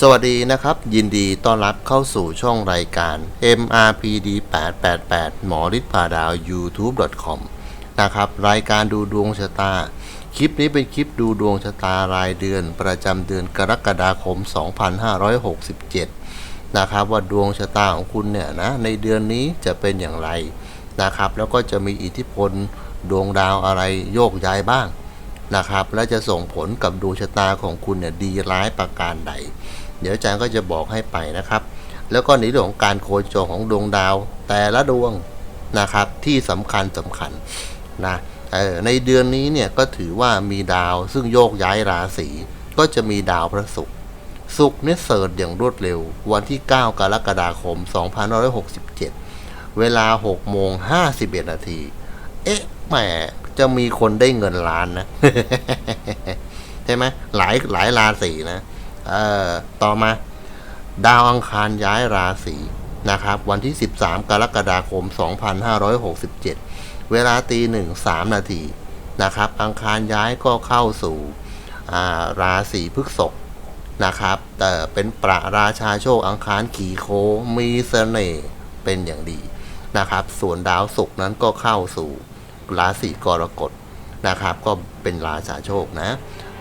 สวัสดีนะครับ ยินดีต้อนรับเข้าสู่ช่องรายการ MRPD 888หมอฤทธิ์พาดาว youtube.com นะครับ รายการดูดวงชะตา คลิปนี้เป็นคลิปดูดวงชะตารายเดือน ประจำเดือนกรกฎาคม 2567 นะครับ ว่าดวงชะตาของคุณเนี่ยนะ ในเดือนนี้จะเป็นอย่างไรนะครับ แล้วก็จะมีอิทธิพลดวงดาวอะไรโยกย้ายบ้างนะครับและจะส่งผลกับดวงชะตาของคุณเนี่ยดีร้ายประการใด เดี๋ยวอาจารย์ก็จะบอกให้ไปนะครับ แล้วก็ในเรื่องของการโคจรของดวงดาว แต่ละดวงนะครับที่สำคัญสำคัญนะออในเดือนนี้เนี่ยก็ถือว่ามีดาวซึ่งโยกย้ายราศีก็จะมีดาวพระศุกร์ศุกร์เนี่ยเสิร์ชอย่างรวดเร็ว วันที่ 9 กรกฎาคม 2567 เวลา6โมง51 นาที เอ๊ะแหมจะมีคนได้เงินล้านนะ ใช่ไหมหลายหลายราศีนะ เอ่อต่อมา ดาวอังคารย้ายราศีนะครับ วันที่ 13 กรกฎาคม 2567 เวลาตีหนึ่งสามนาทีนะครับ อังคารย้ายก็เข้าสู่าราศีพฤษภนะครับแต่เป็นประราชาโชคอังคารขี่โคมีเสน่ห์เป็นอย่างดีนะครับ ส่วนดาวศุกร์นั้นก็เข้าสู่ราศีกรกฎนะครับ ก็เป็นราชาโชคนะ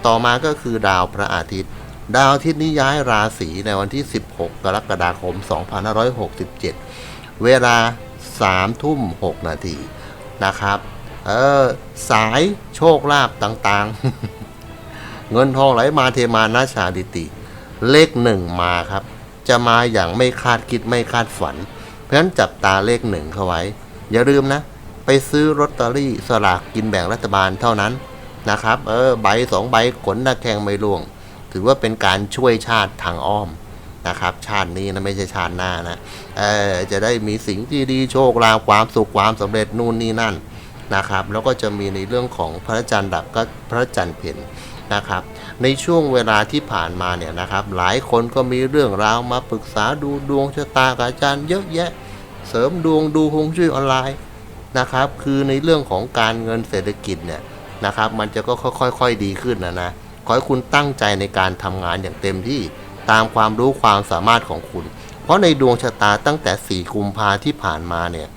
ต่อมาก็คือดาวพระอาทิตย์ ดาวอาทิตย์นี้ย้ายราศีในวันที่ 16 กรกฎาคม 2567 เวลา 3 ทุ่ม 6 นาทีนะครับ เออ สายโชคลาภต่างๆ เงินทองไหลมาเทมานาชาดิติ เลขหนึ่งมาครับ จะมาอย่างไม่คาดคิดไม่คาดฝัน เพราะฉะนั้นจับตาเลขหนึ่งเข้าไว้ อย่าลืมนะ ไปซื้อลอตเตอรี่สลากกินแบ่งรัฐบาลเท่านั้นนะครับ เออ ใบสองใบขนหน้าแข้งไม่ล่วง ถือว่าเป็นการช่วยชาติทางอ้อมนะครับ ชาตินี้นะไม่ใช่ชาติหน้านะเออจะได้มีสิ่งที่ดีโชคลาภความสุขความสำเร็จนู่นนี่นั่นนะครับ แล้วก็จะมีในเรื่องของพระจันทร์ดับก็พระจันทร์เพ็ญนะครับ ในช่วงเวลาที่ผ่านมาเนี่ยนะครับ หลายคนก็มีเรื่องราวมาปรึกษาดูดวงชะตากับอาจารย์เยอะแยะ เสริมดวงดูฮวงจุ้ยออนไลน์นะครับ คือในเรื่องของการเงินเศรษฐกิจเนี่ยนะครับ มันจะก็ค่อยๆดีขึ้นนะนะ ขอให้คุณตั้งใจในการทำงานอย่างเต็มที่ตามความรู้ความสามารถของคุณ เพราะในดวงชะตาตั้งแต่ 4 กุมภาที่ผ่านมาเนี่ย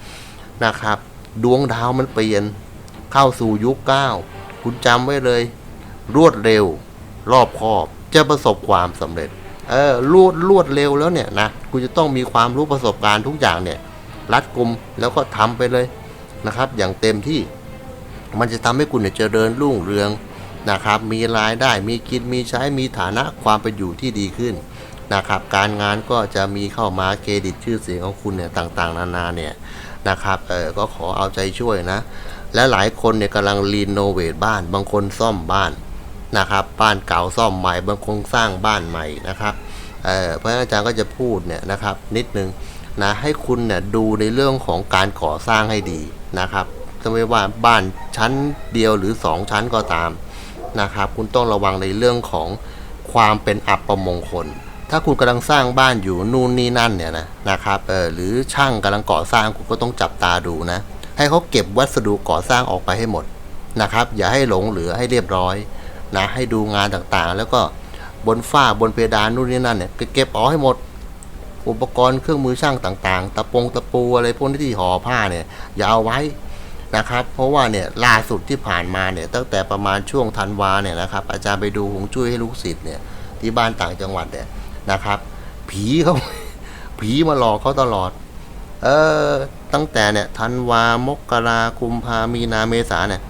นะครับ ดวงดาวมันเปลี่ยนเข้าสู่ยุค 9 คุณจำไว้เลย รวดเร็ว รอบคอบจะประสบความสำเร็จเออรวดรวดเร็วแล้วเนี่ยนะคุณจะต้องมีความรู้ประสบการณ์ทุกอย่างเนี่ย รัดกุมแล้วก็ทำไปเลยนะครับ อย่างเต็มที่มันจะทำให้คุณเนี่ยเจริญรุ่งเรือง นะครับ มีรายได้มีกินมีใช้มีฐานะความเป็นอยู่ที่ดีขึ้นนะครับ การงานก็จะมีเข้ามาเครดิตชื่อเสียงของคุณเนี่ยต่างๆ นานาเนี่ยนะครับเออก็ขอเอาใจช่วยนะ และหลายคนเนี่ยกำลังรีโนเวทบ้าน บางคนซ่อมบ้านนะครับ บ้านเก่าซ่อมใหม่ บางคนสร้างบ้านใหม่นะครับเออเพราะอาจารย์ก็จะพูดเนี่ยนะครับ นิดนึงนะให้คุณเนี่ยดูในเรื่องของการก่อสร้างให้ดีนะครับไม่ว่าบ้านชั้นเดียวหรือ 2 ชั้นก็ตาม นะครับ คุณต้องระวังในเรื่องของความเป็นอัปมงคล ถ้าคุณกำลังสร้างบ้านอยู่นู่นนี่นั่นเนี่ยนะนะครับเออหรือช่างกำลังก่อสร้างคุณก็ต้องจับตาดูนะ ให้เขาเก็บวัสดุก่อสร้างออกไปให้หมดนะครับ อย่าให้หลงเหลือให้เรียบร้อยนะให้ดูงานต่างๆ แล้วก็บนฝ้าบนเพดานนู่นนี่นั่นเนี่ยเก็บออกให้หมด อุปกรณ์เครื่องมือช่างต่างๆ ตะปงตะปูอะไรพวกนี้ที่ห่อผ้าเนี่ยอย่าเอาไว้ นะครับ เพราะว่าเนี่ยล่าสุดที่ผ่านมาเนี่ยตั้งแต่ประมาณช่วงธันวาเนี่ยนะครับ อาจารย์ไปดูหงจุ้ยให้ลูกศิษย์เนี่ยที่บ้านต่างจังหวัดเนี่ยนะครับ ผีเขาผีมาหลอกเขาตลอด เออตั้งแต่เนี่ยธันวามกราคุมพามีนาเมษาเนี่ย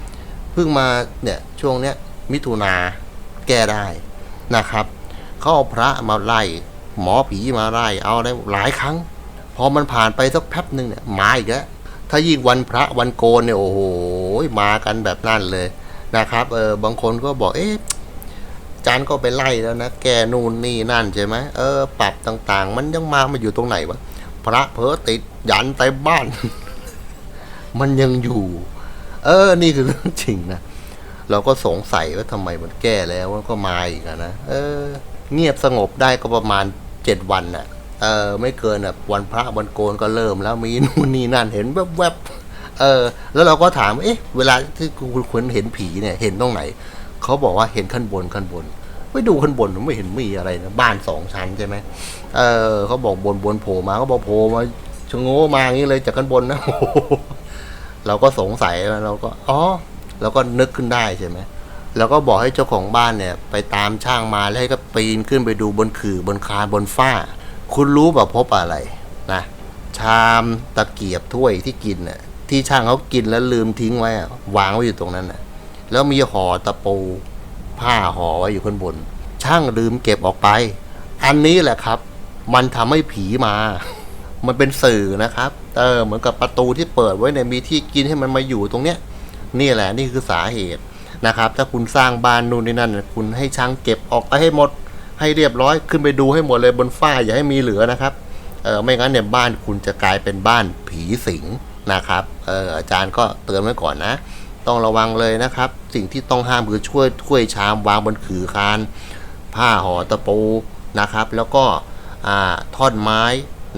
เพิ่งมาเนี่ยช่วงเนี้ยมิถุนาแก้ได้นะครับเขาเอาพระมาไล่ หมอผีมาไล่เอาได้หลายครั้ง พอมันผ่านไปสักแป๊บหนึ่งเนี่ยมาอีกแล้ว ถ้ายิ่งวันพระวันโกนเนี่ยโอ้โหมากันแบบนั่นเลยนะครับเออบางคนก็บอกเอ๊ะจานก็ไปไล่แล้วนะแกนู่นนี่นั่นใช่ไหมเออปรับต่างๆ มันยังมามาอยู่ตรงไหนวะพระเพอติดยันเต็มบ้าน มันยังอยู่ เออ นี่คือเรื่องจริงนะเราก็สงสัยว่าทำไมมันแก้แล้วก็มาอีกนะเออ เงียบสงบได้ก็ประมาณเจ็ดวันน่ะ เออไม่เกินแบบวันพระวันโกนก็เริ่มแล้วมีนู่นนี่นั่นเห็นแวบๆเออแล้วเราก็ถามเอ๊ะเวลาที่คุณคุณเห็นผีเนี่ยเห็นตรงไหนเขาบอกว่าเห็นขั้นบนขั้นบนไปดูข้างบนไม่เห็นมีอะไรนะบ้านสองชั้นใช่ไหมเออเขาบอกบนบนโผล่มาเขาบอกโผล่มาชะโง่มาอย่างนี้เลยจากข้างบนนะโอ้โหเราก็สงสัยแล้วเราก็อ๋อเราก็นึกขึ้นได้ใช่ไหมแล้วก็บอกให้เจ้าของบ้านเนี่ย ไปตามช่างมาแล้วให้ก็ปีนขึ้นไปดูบนขื่อบนคานบนฝ้า คุณรู้ป่ะพบอะไรนะชามตะเกียบถ้วยที่กินน่ะที่ช่างเขากินแล้วลืมทิ้งไว้อะวางไว้อยู่ตรงนั้นน่ะ แล้วมีห่อตะปูผ้าห่อไว้อยู่ข้างบน ช่างลืมเก็บออกไป อันนี้แหละครับ มันทำให้ผีมา มันเป็นสื่อนะครับเออเหมือนกับประตูที่เปิดไว้เนี่ยมีที่กินให้มันมาอยู่ตรงเนี้ยนี่แหละนี่คือสาเหตุนะครับ ถ้าคุณสร้างบ้านนู่นนี่นั่น คุณให้ช่างเก็บออกไปให้หมด ให้เรียบร้อยขึ้นไปดูให้หมดเลยบนฝ้าอย่าให้มีเหลือนะครับเออไม่งั้นเนี่ยบ้านคุณจะกลายเป็นบ้านผีสิงนะครับเอออาจารย์ก็เตือนไว้ก่อนนะ ต้องระวังเลยนะครับ สิ่งที่ต้องห้ามคือช่วยถ้วยชามวางบนขือคานผ้าห่อตะปูนะครับ แล้วก็อ่าท่อนไม้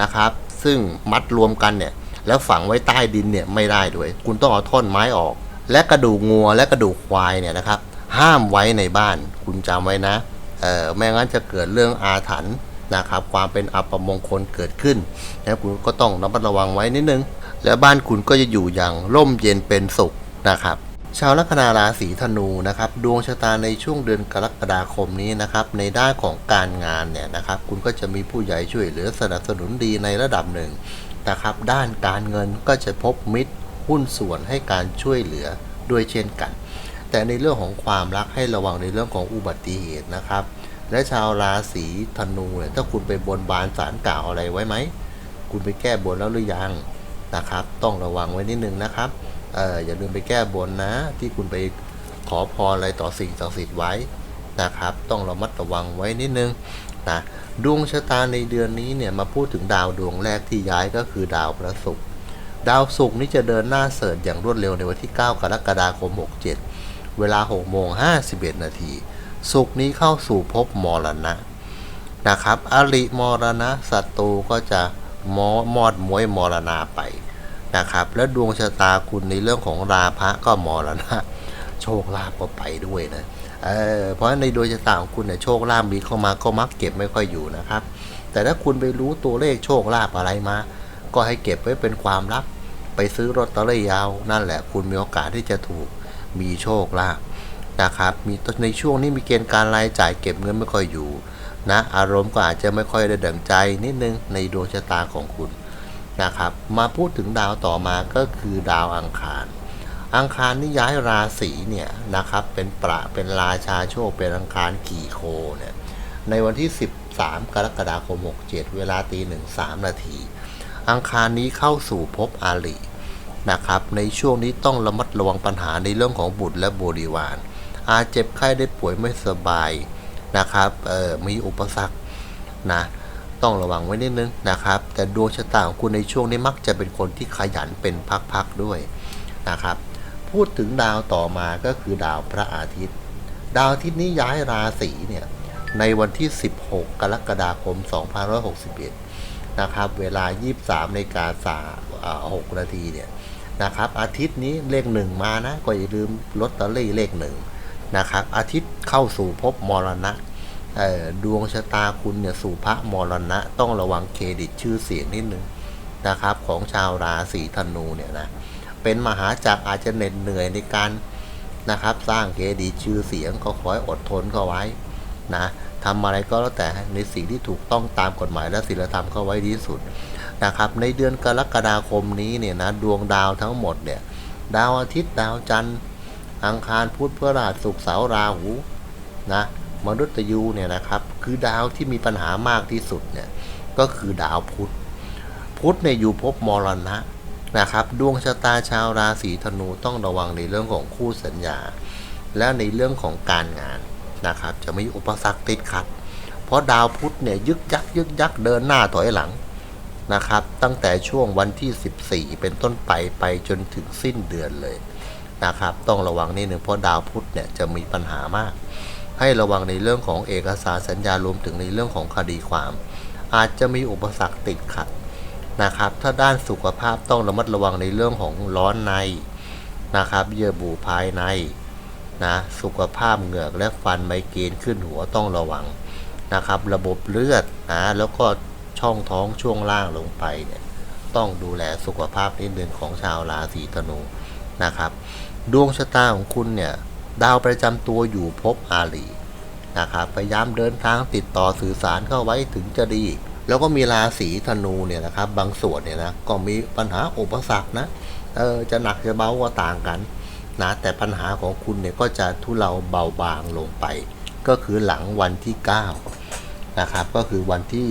นะครับ ซึ่งมัดรวมกันเนี่ยแล้วฝังไว้ใต้ดินเนี่ยไม่ได้ด้วย คุณต้องเอาท่อนไม้ออก และกระดูกงัวและกระดูกควายเนี่ยนะครับ ห้ามไว้ในบ้านคุณจำไว้นะ เออไม่งั้นจะเกิดเรื่องอาถรรพ์นะครับความเป็นอัปมงคลเกิดขึ้นนะคุณก็ต้องระมัดระวังไว้นิดนึง แล้วบ้านคุณก็จะอยู่อย่างร่มเย็นเป็นสุขนะครับชาวลัคนาราศีธนูนะครับดวงชะตาในช่วงเดือนกรกฎาคมนี้นะครับในด้านของการงานเนี่ยนะครับคุณก็จะมีผู้ใหญ่ช่วยเหลือสนับสนุนดีในระดับหนึ่งนะครับด้านการเงินก็จะพบมิตรหุ้นส่วนให้การช่วยเหลือด้วยเช่นกัน แต่ในเรื่องของความรักให้ระวังในเรื่องของอุบัติเหตุนะครับ และชาวราศีธนูเนี่ยถ้าคุณไปบนบานสารกล่าวอะไรไว้ไหม คุณไปแก้บนแล้วหรือยังนะครับ ต้องระวังไว้นิดนึงนะครับเอออย่าลืมไปแก้บนนะ ที่คุณไปขอพรอะไรต่อสิ่งศักดิ์สิทธิ์ไว้นะครับ ต้องระมัดระวังไว้นิดนึงนะดวงชะตาในเดือนนี้เนี่ยมาพูดถึงดาวดวงแรกที่ย้ายก็คือดาวพระศุกร์ดาวศุกร์นี้จะเดินหน้าเสริฐอย่างรวดเร็วในวันที่ 9 กรกฎาคม 67 เวลา6โมง51 นาทีศุกร์นี้เข้าสู่ภพมรณะนะครับ อริมรณะศัตรูก็จะมอมอดมวยมรณาไปนะครับ แล้วดวงชะตาคุณในเรื่องของราพะก็มรณะ โชคลาภก็ไปด้วยนะเเพราะในดวงชะตาของคุณเนี่ยโชคลาภมีเข้ามาก็มักเก็บไม่ค่อยอยู่นะครับ แต่ถ้าคุณไปรู้ตัวเลขโชคลาภอะไรมา ก็ให้เก็บไว้เป็นความลับ ไปซื้อรถตอรี่ยาว นั่นแหละคุณมีโอกาสที่จะถูก มีโชคลาภนะครับมีในช่วงนี้มีเกณฑ์การรายจ่ายเก็บเงินไม่ค่อยอยู่นะอารมณ์ก็อาจจะไม่ค่อยได้ดั่งใจนิดนึงในดวงชะตาของคุณนะครับมาพูดถึงดาวต่อมาก็คือดาวอังคาร อังคารนี่ย้ายราศีเนี่ยนะครับเป็นประเป็นราชาโชคเป็นอังคารขี่โคเนี่ยในวันที่ 13 กรกฎาคม 67 เวลาตีหนึ่งสามนาทีอังคารนี้เข้าสู่ภพอาลี นะครับในช่วงนี้ต้องระมัดระวังปัญหาในเรื่องของบุตรและบริวาร อาจเจ็บไข้ได้ป่วยไม่สบายนะครับเออมีอุปสรรคนะต้องระวังไว้นิดนึงนะครับ แต่ดวงชะตาของคุณในช่วงนี้มักจะเป็นคนที่ขยันเป็นพักๆด้วยนะครับ พูดถึงดาวต่อมาก็คือดาวพระอาทิตย์ ดาวอาทิตย์นี้ย้ายราศีเนี่ยในวันที่ 16 กรกฎาคม 2561 นะครับ เวลา 23นาฬิกาสา6นาทีเนี่ย นะครับ อาทิตย์นี้เลขหนึ่งมานะก็อย่าลืมลอตเตอรี่เลขหนึ่งนะครับ อาทิตย์เข้าสู่ภพมรณะดวงชะตาคุณเนี่ยสู่พระมรณะ ต้องระวังเครดิตชื่อเสียงนิดนึงนะครับ ของชาวราศีธนูเนี่ยนะเป็นมหาจักรอาจจะเหน็ดเหนื่อยในการนะครับ สร้างเครดิตชื่อเสียงก็ขอให้อดทนเข้าไว้นะทำอะไรก็แล้วแต่ในสิ่งที่ถูกต้องตามกฎหมายและศีลธรรมเข้าไว้ดีที่สุด นะครับในเดือนกรกฎาคมนี้เนี่ยนะดวงดาวทั้งหมดเนี่ยดาวอาทิตย์ดาวจันทร์อังคารพุธพฤหัสศุกร์เสาร์ราหูนะมนุษย์ยูเนี่ยนะครับคือดาวที่มีปัญหามากที่สุดเนี่ยก็คือดาวพุธ พุธเนี่ยอยู่ภพมรณะนะครับดวงชะตาชาวราศีธนูต้องระวังในเรื่องของคู่สัญญา และในเรื่องของการงานนะครับจะมีอุปสรรคติดขัด เพราะดาวพุธเนี่ยยึกยักยึกยักเดินหน้าถอยหลัง นะครับ ตั้งแต่ช่วงวันที่ 14 เป็นต้นไปไปจนถึงสิ้นเดือนเลยนะครับ ต้องระวังนิดนึงเพราะดาวพุธเนี่ยจะมีปัญหามาก ให้ระวังในเรื่องของเอกสารสัญญารวมถึงในเรื่องของคดีความ อาจจะมีอุปสรรคติดขัดนะครับ ถ้าด้านสุขภาพต้องระมัดระวังในเรื่องของร้อนในนะครับ เยื่อบุภายในนะสุขภาพเหงือกและฟันไมเกรนขึ้นหัวต้องระวังนะครับ ระบบเลือดนะแล้วก็ ช่องท้องช่วงล่างลงไปเนี่ยต้องดูแลสุขภาพนิดนึงของชาวราศีธนูนะครับ ดวงชะตาของคุณเนี่ยดาวประจำตัวอยู่ภพอาลีนะครับพยายามเดินทางติดต่อสื่อสารเข้าไว้ถึงจะดี แล้วก็มีราศีธนูเนี่ยนะครับ บางส่วนเนี่ยนะก็มีปัญหาอุปสรรคนะเออจะหนักจะเบาก็ต่างกันนะแต่ปัญหาของคุณเนี่ยก็จะทุเลาเบาบางลงไป ก็คือหลังวันที่ 9 นะครับ ก็คือวันที่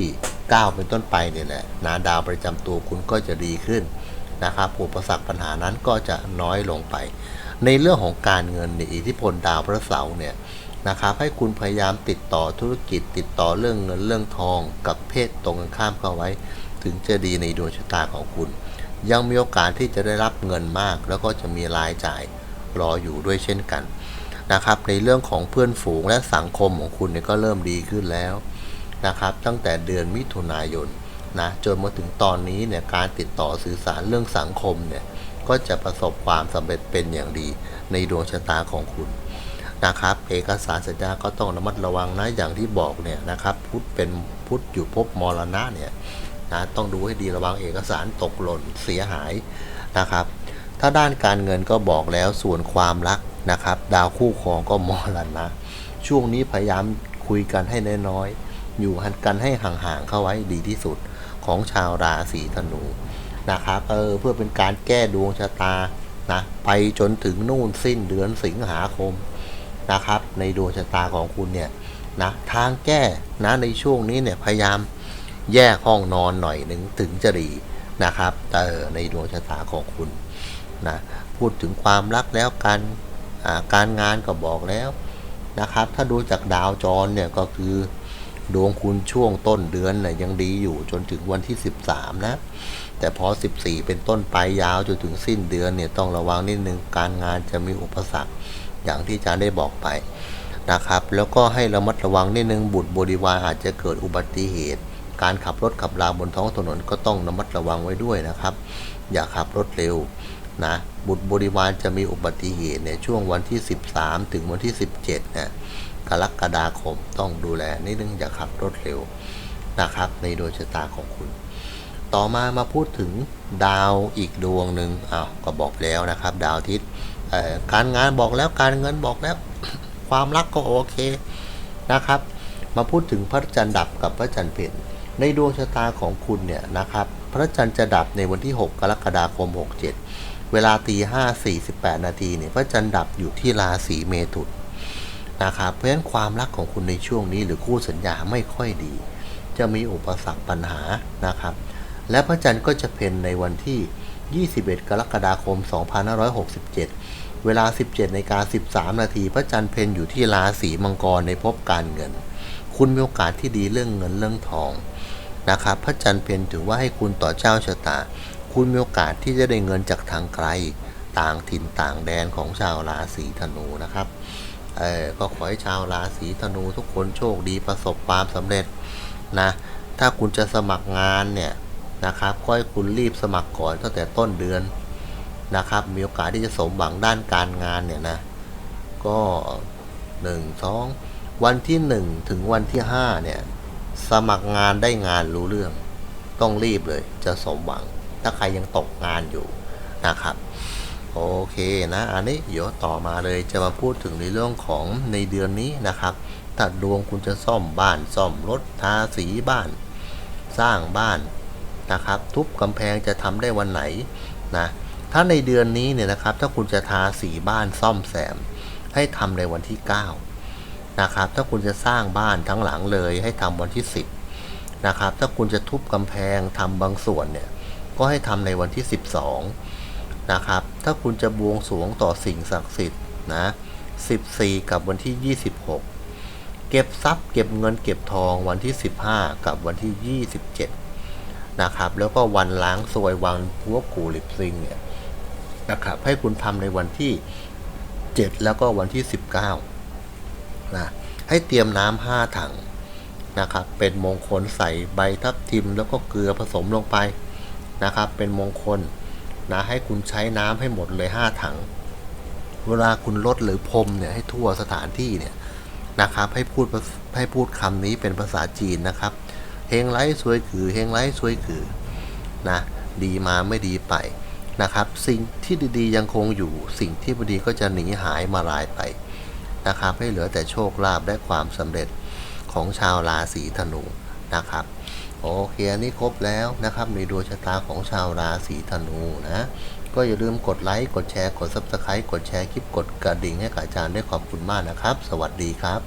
9 เป็นต้นไปเนี่ยแหละนะดาวประจำตัวคุณก็จะดีขึ้นนะครับอุปสรรคปัญหานั้นก็จะน้อยลงไป ในเรื่องของการเงินในยอิทธิพลดาวพระเสาร์เนี่ยนะครับให้คุณพยายามติดต่อธุรกิจ ติดต่อเรื่องเงินเรื่องทองกับเพศตรงกันข้ามเข้าไว้ ถึงจะดีในดวงชะตาของคุณ ยังมีโอกาสที่จะได้รับเงินมาก แล้วก็จะมีรายจ่ายรออยู่ด้วยเช่นกันนะครับในเรื่องของเพื่อนฝูงและสังคมของคุณเนี่ยก็เริ่มดีขึ้นแล้ว นะครับ ตั้งแต่เดือนมิถุนายนนะจนมาถึงตอนนี้เนี่ยการติดต่อสื่อสารเรื่องสังคมเนี่ยก็จะประสบความสำเร็จเป็นอย่างดีในดวงชะตาของคุณนะครับ เอกสารสัญญาก็ต้องระมัดระวังนะอย่างที่บอกเนี่ยนะครับพุทธเป็นพุทธอยู่ภพมรณะเนี่ยนะต้องดูให้ดีระวังเอกสารตกหล่นเสียหายนะครับ ถ้าด้านการเงินก็บอกแล้วส่วนความรักนะครับ ดาวคู่ครองก็มรณะช่วงนี้พยายามคุยกันให้น้อยๆ อยู่กันให้ห่างๆเข้าไว้ดีที่สุดของชาวราศีธนูนะครับเออเพื่อเป็นการแก้ดวงชะตานะไปจนถึงนู่นสิ้นเดือนสิงหาคมนะครับ ในดวงชะตาของคุณเนี่ยนะทางแก้นะในช่วงนี้เนี่ยพยายามแยกห้องนอนหน่อยหนึ่งถึงจะดีนะครับเออในดวงชะตาของคุณนะพูดถึงความรักแล้วการการงานก็บอกแล้วนะครับ ถ้าดูจากดาวจรเนี่ยก็คือ ดวงคุณช่วงต้นเดือนน่ยยังดีอยู่จนถึงวันที่ 13 นะ แต่พอ 14 เป็นต้นไปยาวจนถึงสิ้นเดือนเนี่ยต้องระวังนิดนึงการงานจะมีอุปสรรคอย่างที่อาจารย์ได้บอกไปนะครับ แล้วก็ให้ระมัดระวังนิดนึงบุตรบริวารอาจจะเกิดอุบัติเหตุ การขับรถขับราบนท้องถนนก็ต้องระมัดระวังไว้ด้วยนะครับ อย่าขับรถเร็วนะบุตรบริวารจะมีอุบัติเหตุในช่วงวันที่ 13 ถึงวันที่ 17นะ กรกฎาคมต้องดูแลนิดนึงอย่าขับรถเร็วนะครับในดวงชะตาของคุณ ต่อมามาพูดถึงดาวอีกดวงหนึ่งอ้าวก็บอกแล้วนะครับ ดาวอาทิตย์การงานบอกแล้วการเงินบอกแล้ว ความรักก็โอเคนะครับ มาพูดถึงพระจันทร์ดับกับพระจันทร์เพ็ญในดวงชะตาของคุณเนี่ยนะครับ พระจันทร์จะดับในวันที่ 6 กรกฎาคม 67 เวลาตีห้าสี่สิบแปดนาทีเนี่ยพระจันทร์ดับอยู่ที่ราศีเมถุน นะครับเพราะฉะนั้นความรักของคุณในช่วงนี้หรือคู่สัญญาไม่ค่อยดี จะมีอุปสรรคปัญหานะครับ และพระจันทร์ก็จะเพ็ญในวันที่ 21 กรกฎาคม 2567 เวลา 17นาฬิกา13 นาที พระจันทร์เพ็ญอยู่ที่ราศีมังกรในภพการเงิน คุณมีโอกาสที่ดีเรื่องเงินเรื่องทองนะครับ พระจันทร์เพ็ญถือว่าให้คุณต่อเจ้าชะตา คุณมีโอกาสที่จะได้เงินจากทางไกล ต่างถิ่นต่างแดนของชาวราศีธนูนะครับ เออก็ขอให้ชาวราศีธนูทุกคนโชคดีประสบความสำเร็จนะถ้าคุณจะสมัครงานเนี่ยนะครับก็ให้คุณรีบสมัครก่อนตั้งแต่ต้นเดือนนะครับ มีโอกาสที่จะสมหวังด้านการงานเนี่ยนะก็หนึ่งสองวันที่หนึ่งถึงวันที่ห้าเนี่ยสมัครงานได้งานรู้เรื่อง ต้องรีบเลยจะสมหวัง ถ้าใครยังตกงานอยู่นะครับ โอเคนะอันนี้เดี๋ยวต่อมาเลยจะมาพูดถึงในเรื่องของในเดือนนี้นะครับถ้าดวงคุณจะซ่อมบ้านซ่อมรถทาสีบ้าน สร้างบ้านนะครับ ทุบกำแพงจะทำได้วันไหนนะถ้าในเดือนนี้เนี่ยนะครับ ถ้าคุณจะทาสีบ้านซ่อมแซม ให้ทำในวันที่ 9 นะครับ ถ้าคุณจะสร้างบ้านทั้งหลังเลยให้ทำวันที่ 10 นะครับ ถ้าคุณจะทุบกำแพงทำบางส่วนเนี่ยก็ให้ทำในวันที่ 12 นะครับ ถ้าคุณจะบวงสรวงต่อสิ่งศักดิ์สิทธิ์นะ14 กับวันที่ 26 เก็บทรัพย์เก็บเงินเก็บทองวันที่ 15 กับวันที่ 27 นะครับ แล้วก็วันล้างสวยวันพัวกูลิปซิงเนี่ยนะครับให้คุณทำในวันที่ 7 แล้วก็วันที่ 19นะให้เตรียมน้ำห้าถังนะครับ เป็นมงคลใส่ใบทับทิมแล้วก็เกลือผสมลงไปนะครับ เป็นมงคล นะให้คุณใช้น้ำให้หมดเลย5ถัง เวลาคุณลดหรือพรมเนี่ยให้ทั่วสถานที่เนี่ยนะครับให้พูดให้พูดคำนี้เป็นภาษาจีนนะครับเฮงไร้สวยคือเฮงไร้สวยคือนะดีมาไม่ดีไปนะครับ สิ่งที่ดีๆยังคงอยู่ สิ่งที่ไม่ดีก็จะหนีหายมาลายไปนะครับให้เหลือแต่โชคลาภและความสำเร็จของชาวราศีธนูนะครับ โอเคอันนี้ครบแล้วนะครับในดวงชะตาของชาวราศีธนูนะ ก็อย่าลืมกดไลค์กดแชร์กด Subscribe กดแชร์คลิปกดกระดิ่งให้กับอาจารย์ด้วยขอบคุณมากนะครับ สวัสดีครับ